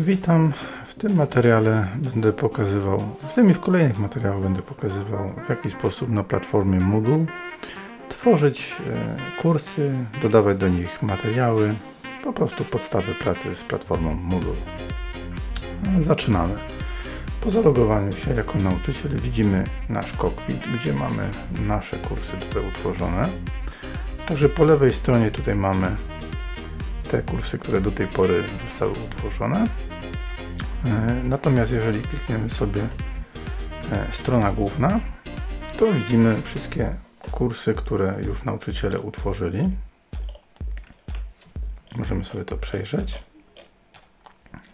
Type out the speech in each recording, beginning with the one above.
Witam. W tym materiale będę pokazywał, w tym i w kolejnych materiałach będę pokazywał, w jaki sposób na platformie Moodle tworzyć e, kursy, dodawać do nich materiały, po prostu podstawy pracy z platformą Moodle. Zaczynamy. Po zalogowaniu się jako nauczyciel widzimy nasz cockpit, gdzie mamy nasze kursy tutaj utworzone. Także po lewej stronie tutaj mamy te kursy, które do tej pory zostały utworzone. E, Natomiast jeżeli klikniemy sobie e, strona główna, to widzimy wszystkie kursy, które już nauczyciele utworzyli. Możemy sobie to przejrzeć.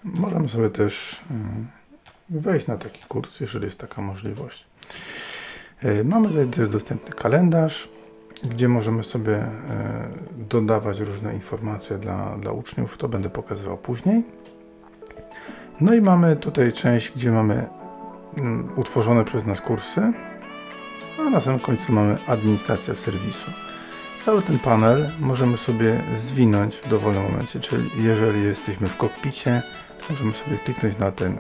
Możemy sobie też mm, wejść na taki kurs, jeżeli jest taka możliwość. E, Mamy tutaj też dostępny kalendarz, gdzie możemy sobie e, dodawać różne informacje dla, dla uczniów. To będę pokazywał później. No i mamy tutaj część, gdzie mamy mm, utworzone przez nas kursy, a na samym końcu mamy administracja serwisu. Cały ten panel możemy sobie zwinąć w dowolnym momencie, czyli jeżeli jesteśmy w kokpicie, możemy sobie kliknąć na ten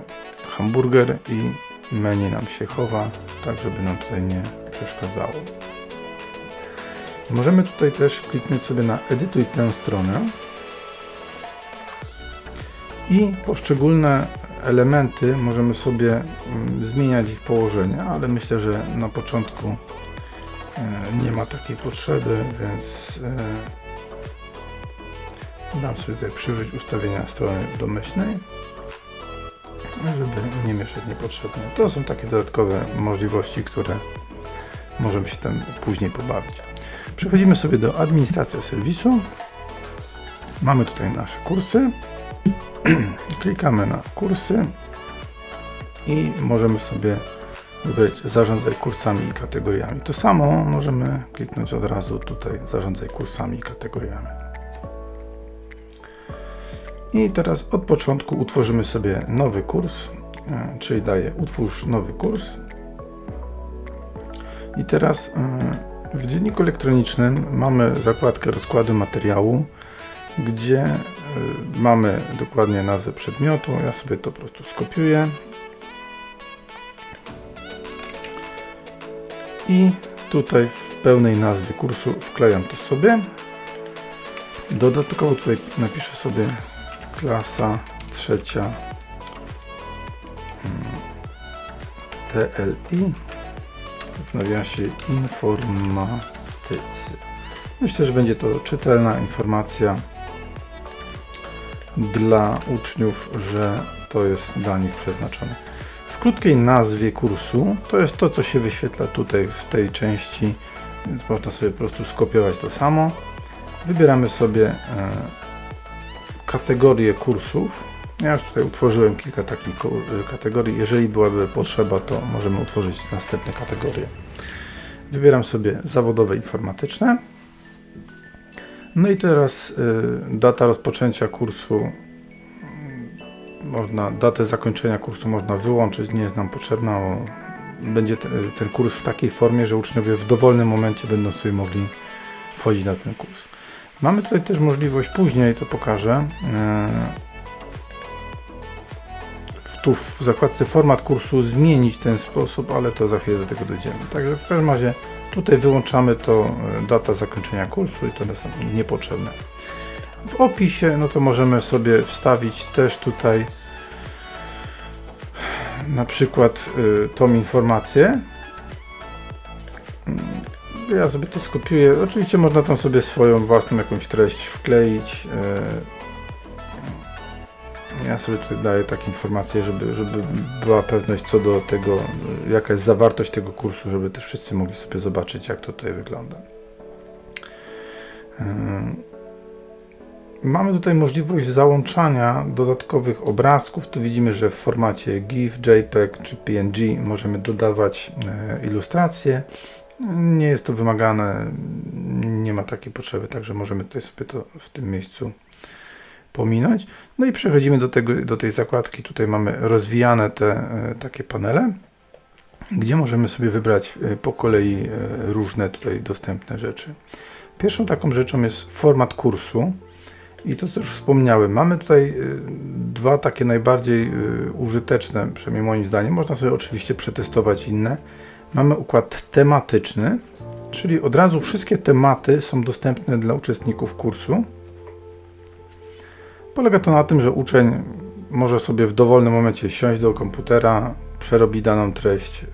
hamburger i menu nam się chowa, tak żeby nam tutaj nie przeszkadzało. Możemy tutaj też kliknąć sobie na edytuj tę stronę i poszczególne elementy możemy sobie mm, zmieniać ich położenie, ale myślę, że na początku e, nie ma takiej potrzeby, więc e, dam sobie tutaj przywróć ustawienia strony domyślnej, żeby nie mieszać niepotrzebnie. To są takie dodatkowe możliwości, które możemy się tam później pobawić. Przechodzimy sobie do administracji serwisu. Mamy tutaj nasze kursy. Klikamy na kursy i możemy sobie wybrać zarządzaj kursami i kategoriami. To samo możemy kliknąć od razu tutaj zarządzaj kursami i kategoriami. I teraz od początku utworzymy sobie nowy kurs, e, czyli daję utwórz nowy kurs. I teraz e, w dzienniku elektronicznym mamy zakładkę rozkładu materiału, gdzie e, mamy dokładnie nazwę przedmiotu. Ja sobie to po prostu skopiuję. I tutaj w pełnej nazwie kursu wklejam to sobie. Dodatkowo tutaj napiszę sobie klasa trzecia mm, TLI w nawiasie informatycy. Myślę, że będzie to czytelna informacja dla uczniów, że to jest dla nich przeznaczone. W krótkiej nazwie kursu to jest to, co się wyświetla tutaj w tej części, więc można sobie po prostu skopiować to samo. Wybieramy sobie e, kategorie kursów. Ja już tutaj utworzyłem kilka takich kategorii. Jeżeli byłaby potrzeba, to możemy utworzyć następne kategorie. Wybieram sobie zawodowe informatyczne. No i teraz y, data rozpoczęcia kursu. Można, datę zakończenia kursu można wyłączyć, nie jest nam potrzebna. Będzie te, ten kurs w takiej formie, że uczniowie w dowolnym momencie będą sobie mogli wchodzić na ten kurs. Mamy tutaj też możliwość, później to pokażę, y, tu w zakładce format kursu zmienić ten sposób, ale to za chwilę do tego dojdziemy. Także w każdym razie tutaj wyłączamy to e, data zakończenia kursu i to jest niepotrzebne. W opisie no to możemy sobie wstawić też tutaj na przykład y, tą informację. Mm, Ja sobie to skopiuję. Oczywiście można tam sobie swoją własną jakąś treść wkleić. y, ja sobie tutaj daję takie informacje, żeby, żeby była pewność co do tego, jaka jest zawartość tego kursu, żeby też wszyscy mogli sobie zobaczyć, jak to tutaj wygląda. Ym, Mamy tutaj możliwość załączania dodatkowych obrazków. Tu widzimy, że w formacie GIF, JPEG czy PNG możemy dodawać e, ilustracje. Nie jest to wymagane, nie ma takiej potrzeby, także możemy tutaj sobie to w tym miejscu pominąć. No i przechodzimy do, tego, do tej zakładki. Tutaj mamy rozwijane te e, takie panele, gdzie możemy sobie wybrać e, po kolei e, różne tutaj dostępne rzeczy. Pierwszą taką rzeczą jest format kursu. I to, co już wspomniałem, mamy tutaj dwa takie najbardziej użyteczne, przynajmniej moim zdaniem. Można sobie oczywiście przetestować inne. Mamy układ tematyczny, czyli od razu wszystkie tematy są dostępne dla uczestników kursu. Polega to na tym, że uczeń może sobie w dowolnym momencie siąść do komputera, przerobić daną treść,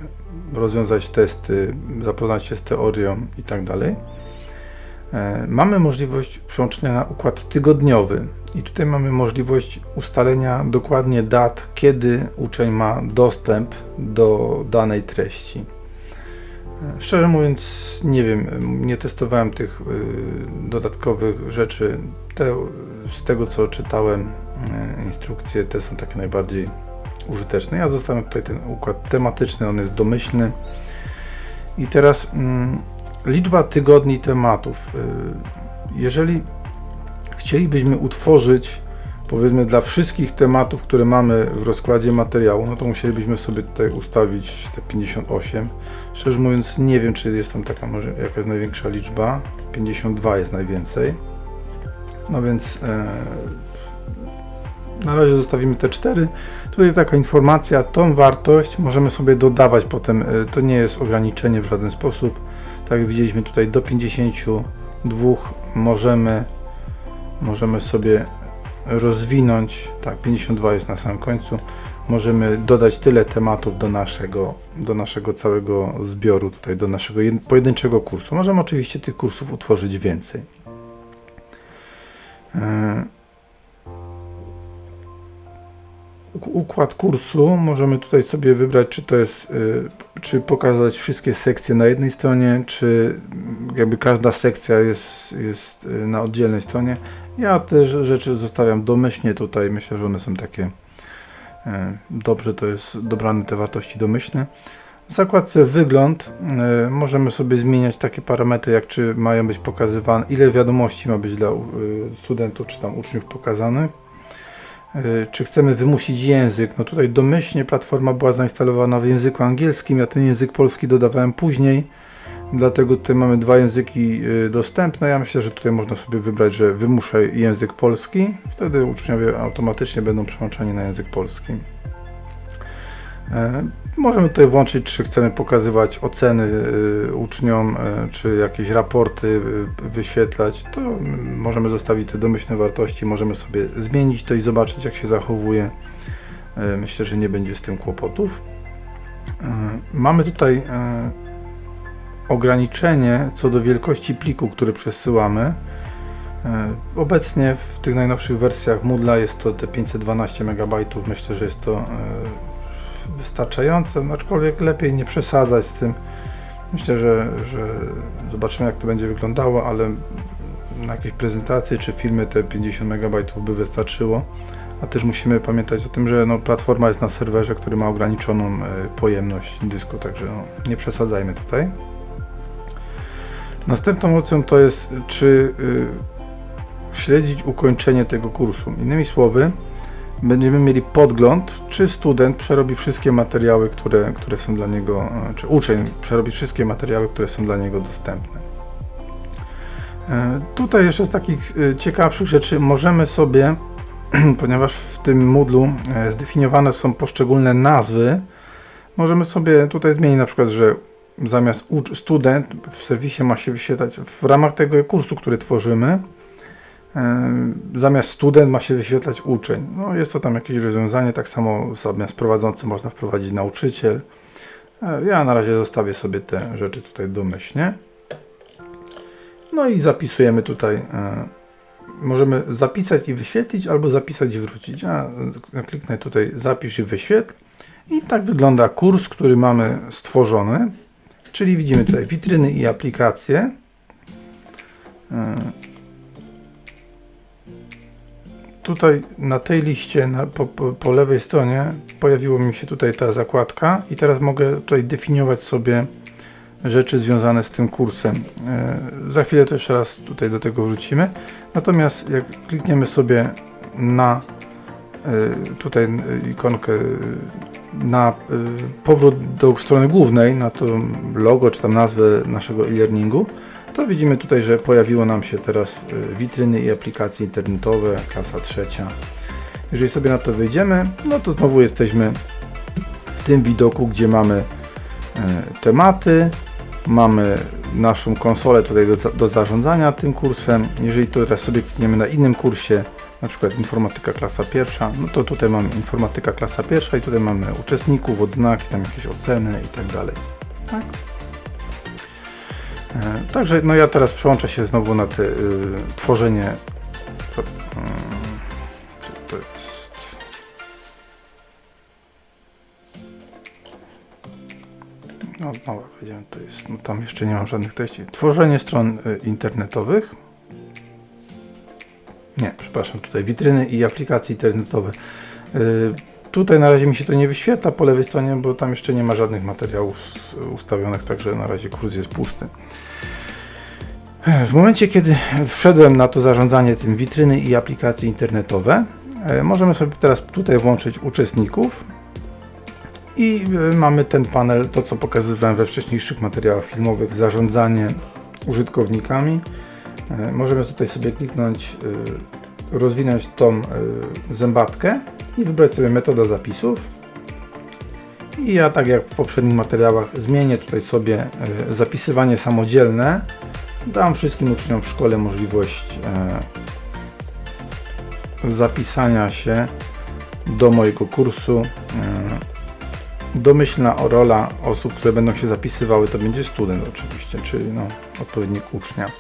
rozwiązać testy, zapoznać się z teorią itd. E, Mamy możliwość przełączenia na układ tygodniowy i tutaj mamy możliwość ustalenia dokładnie dat, kiedy uczeń ma dostęp do danej treści. E, Szczerze mówiąc, nie wiem, nie testowałem tych y, dodatkowych rzeczy. Te, z tego co czytałem, y, instrukcje te są takie najbardziej użyteczne. Ja zostawiam tutaj ten układ tematyczny, on jest domyślny. I teraz mm, liczba tygodni tematów. Y, Jeżeli chcielibyśmy utworzyć, powiedzmy, dla wszystkich tematów, które mamy w rozkładzie materiału, no to musielibyśmy sobie tutaj ustawić te 58. Szczerze mówiąc, nie wiem, czy jest tam taka, może jaka jest największa liczba. 52 jest najwięcej. No więc e, na razie zostawimy te 4. Tutaj taka informacja, tą wartość możemy sobie dodawać potem. e, To nie jest ograniczenie w żaden sposób. Tak jak widzieliśmy tutaj do 52 możemy możemy sobie rozwinąć, tak 52 jest na samym końcu, możemy dodać tyle tematów do naszego, do naszego całego zbioru, tutaj do naszego jed- pojedynczego kursu. Możemy oczywiście tych kursów utworzyć więcej. E, uk- Układ kursu możemy tutaj sobie wybrać, czy to jest, y, czy pokazać wszystkie sekcje na jednej stronie, czy jakby każda sekcja jest, jest y, na oddzielnej stronie. Ja te rze- rzeczy zostawiam domyślnie tutaj. Myślę, że one są takie e, dobrze, to jest dobrane te wartości domyślne. W zakładce wygląd e, możemy sobie zmieniać takie parametry, jak czy mają być pokazywane, ile wiadomości ma być dla y, studentów czy tam uczniów pokazanych. E, Czy chcemy wymusić język? No tutaj domyślnie platforma była zainstalowana w języku angielskim, ja ten język polski dodawałem później, dlatego tutaj mamy dwa języki y, dostępne. Ja myślę, że tutaj można sobie wybrać, że wymuszę język polski, wtedy uczniowie automatycznie będą przełączani na język polski. E, Możemy tutaj włączyć, czy chcemy pokazywać oceny y, uczniom, y, czy jakieś raporty y, wyświetlać. To mm, możemy zostawić te domyślne wartości, możemy sobie zmienić to i zobaczyć, jak się zachowuje. E, Myślę, że nie będzie z tym kłopotów. E, Mamy tutaj e, ograniczenie co do wielkości pliku, który przesyłamy. E, Obecnie w tych najnowszych wersjach Moodla jest to te 512 MB. Myślę, że jest to e, wystarczające, aczkolwiek lepiej nie przesadzać z tym. Myślę, że, że zobaczymy jak to będzie wyglądało, ale na jakieś prezentacje czy filmy te 50 MB by wystarczyło. A też musimy pamiętać o tym, że no, platforma jest na serwerze, który ma ograniczoną e, pojemność dysku, także no, nie przesadzajmy tutaj. Następną opcją to jest, czy y, śledzić ukończenie tego kursu. Innymi słowy, będziemy mieli podgląd, czy student przerobi wszystkie materiały, które, które są dla niego, e, czy uczeń przerobi wszystkie materiały, które są dla niego dostępne. E, Tutaj jeszcze z takich e, ciekawszych rzeczy możemy sobie, ponieważ w tym Moodlu zdefiniowane są poszczególne nazwy, możemy sobie tutaj zmienić na przykład, że zamiast ucz- student w serwisie ma się wyświetlać w ramach tego kursu, który tworzymy, e, zamiast student ma się wyświetlać uczeń. No, jest to tam jakieś rozwiązanie, tak samo zamiast prowadzący można wprowadzić nauczyciel. E, Ja na razie zostawię sobie te rzeczy tutaj domyślnie. No i zapisujemy tutaj. e, Możemy zapisać i wyświetlić, albo zapisać i wrócić. Ja kliknę tutaj zapisz i wyświetl. I tak wygląda kurs, który mamy stworzony. Czyli widzimy tutaj witryny i aplikacje. E, Tutaj na tej liście na, po, po, lewej stronie pojawiła mi się tutaj ta zakładka i teraz mogę tutaj definiować sobie rzeczy związane z tym kursem. E, za chwilę jeszcze raz tutaj do tego wrócimy. Natomiast jak klikniemy sobie na e, tutaj ikonkę na e, powrót do strony głównej, na to logo czy tam nazwę naszego e-learningu, to widzimy tutaj, że pojawiło nam się teraz y, witryny i aplikacje internetowe, klasa trzecia. Jeżeli sobie na to wejdziemy, no to znowu jesteśmy w tym widoku, gdzie mamy e, tematy, mamy naszą konsolę tutaj do, do zarządzania tym kursem. Jeżeli to teraz sobie klikniemy na innym kursie, na przykład informatyka klasa pierwsza, no to tutaj mamy informatyka klasa pierwsza i tutaj mamy uczestników, odznaki, tam jakieś oceny i tak dalej. Tak? E, Także no ja teraz przełączę się znowu na te y, tworzenie. To, co to jest? No, no wiedziałem, to jest. No, tam jeszcze nie mam żadnych treści. Tworzenie stron y, internetowych. Nie, przepraszam, tutaj witryny i aplikacje internetowe. Y, Tutaj na razie mi się to nie wyświetla po lewej stronie, bo tam jeszcze nie ma żadnych materiałów ustawionych, także na razie kurs jest pusty. W momencie, kiedy wszedłem na to zarządzanie tym witryny i aplikacje internetowe, e, możemy sobie teraz tutaj włączyć uczestników i e, mamy ten panel, to co pokazywałem we wcześniejszych materiałach filmowych, zarządzanie użytkownikami. E, Możemy tutaj sobie kliknąć, e, rozwinąć tą e, zębatkę i wybrać sobie metodę zapisów. I ja, tak jak w poprzednich materiałach, zmienię tutaj sobie zapisywanie samodzielne. Dam wszystkim uczniom w szkole możliwość zapisania się do mojego kursu. Domyślna rola osób, które będą się zapisywały, to będzie student oczywiście, czyli no, odpowiednik ucznia.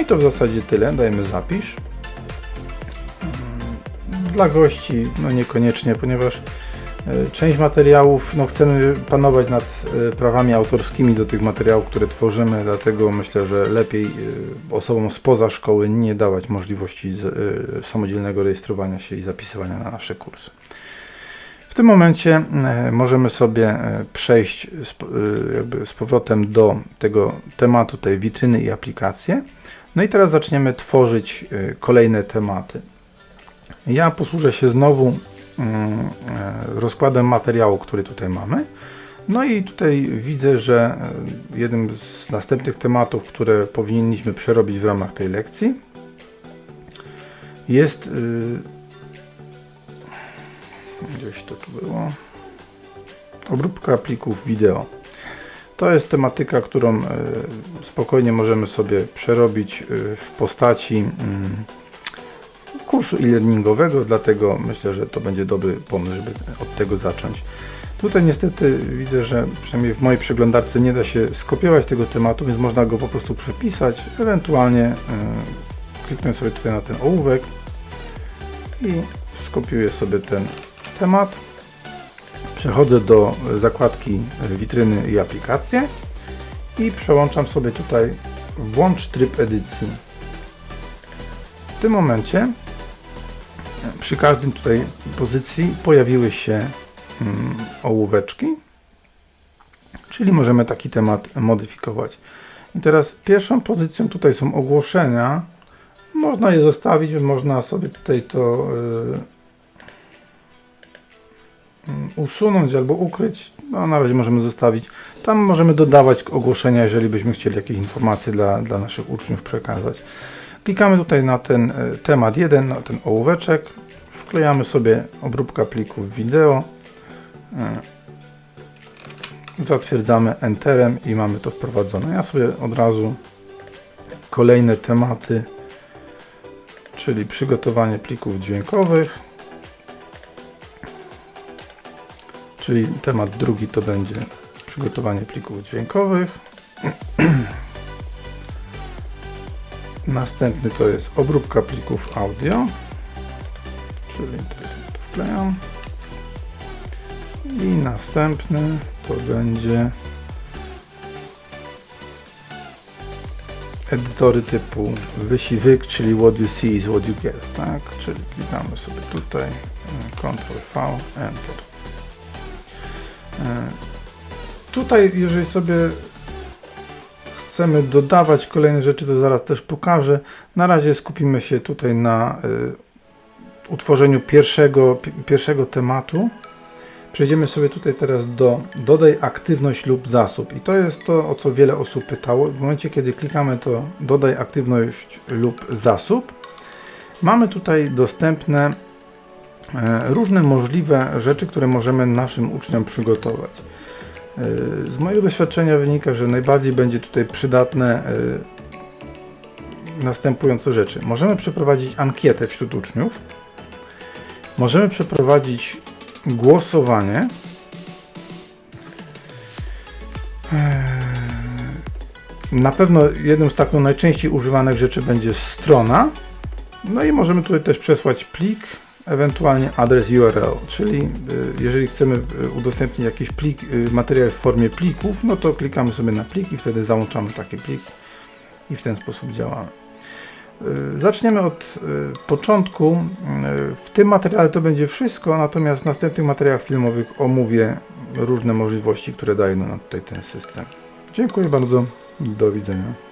I to w zasadzie tyle. Dajemy zapisz. Mm, Dla gości no niekoniecznie, ponieważ e, część materiałów no chcemy panować nad e, prawami autorskimi do tych materiałów, które tworzymy, dlatego myślę, że lepiej e, osobom spoza szkoły nie dawać możliwości samodzielnego rejestrowania się i zapisywania na nasze kursy. W tym momencie możemy sobie przejść z, jakby z powrotem do tego tematu tej witryny i aplikacje. No i teraz zaczniemy tworzyć e, kolejne tematy. Ja posłużę się znowu mm, e, rozkładem materiału, który tutaj mamy. No i tutaj widzę, że e, jednym z następnych tematów, które powinniśmy przerobić w ramach tej lekcji jest y, Gdzieś to tu było. Obróbka plików wideo. To jest tematyka, którą e, spokojnie możemy sobie przerobić e, w postaci mm, kursu e-learningowego, dlatego myślę, że to będzie dobry pomysł, żeby od tego zacząć. Tutaj niestety widzę, że przynajmniej w mojej przeglądarce nie da się skopiować tego tematu, więc można go po prostu przepisać, ewentualnie e, kliknę sobie tutaj na ten ołówek i skopiuję sobie ten temat. Przechodzę do zakładki witryny i aplikacje i przełączam sobie tutaj włącz tryb edycji. W tym momencie przy każdym tutaj pozycji pojawiły się mm, ołóweczki, czyli możemy taki temat modyfikować. I teraz pierwszą pozycją tutaj są ogłoszenia. Można je zostawić, można sobie tutaj to usunąć albo ukryć. No, na razie możemy zostawić. Tam możemy dodawać ogłoszenia, jeżeli byśmy chcieli jakieś informacje dla, dla naszych uczniów przekazać. Klikamy tutaj na ten e, temat 1, na ten ołóweczek. Wklejamy sobie obróbka plików wideo. E, Zatwierdzamy Enterem i mamy to wprowadzone. Ja sobie od razu kolejne tematy, czyli przygotowanie plików dźwiękowych. Czyli temat drugi to będzie przygotowanie plików dźwiękowych. Następny to jest obróbka plików audio. Czyli to wklejam. I następny to będzie edytory typu wysiwyk, czyli what you see is what you get, tak? Czyli klikamy sobie tutaj, e, Ctrl V, Enter. E, Tutaj, jeżeli sobie chcemy dodawać kolejne rzeczy, to zaraz też pokażę. Na razie skupimy się tutaj na y, utworzeniu pierwszego, pi- pierwszego tematu. Przejdziemy sobie tutaj teraz do dodaj aktywność lub zasób. I to jest to, o co wiele osób pytało. W momencie, kiedy klikamy to dodaj aktywność lub zasób, Mamy tutaj dostępne różne możliwe rzeczy, które możemy naszym uczniom przygotować. E, Z mojego doświadczenia wynika, że najbardziej będzie tutaj przydatne e, następujące rzeczy. Możemy przeprowadzić ankietę wśród uczniów, możemy przeprowadzić głosowanie. Na pewno jedną z takich najczęściej używanych rzeczy będzie strona. No i możemy tutaj też przesłać plik, ewentualnie adres URL, czyli y, jeżeli chcemy y, udostępnić jakiś plik, y, materiał w formie plików, no to klikamy sobie na plik i wtedy załączamy taki plik i w ten sposób działamy. Zaczniemy od początku. W tym materiale to będzie wszystko, natomiast w następnych materiałach filmowych omówię różne możliwości, które daje nam tutaj ten system. Dziękuję bardzo. Do widzenia.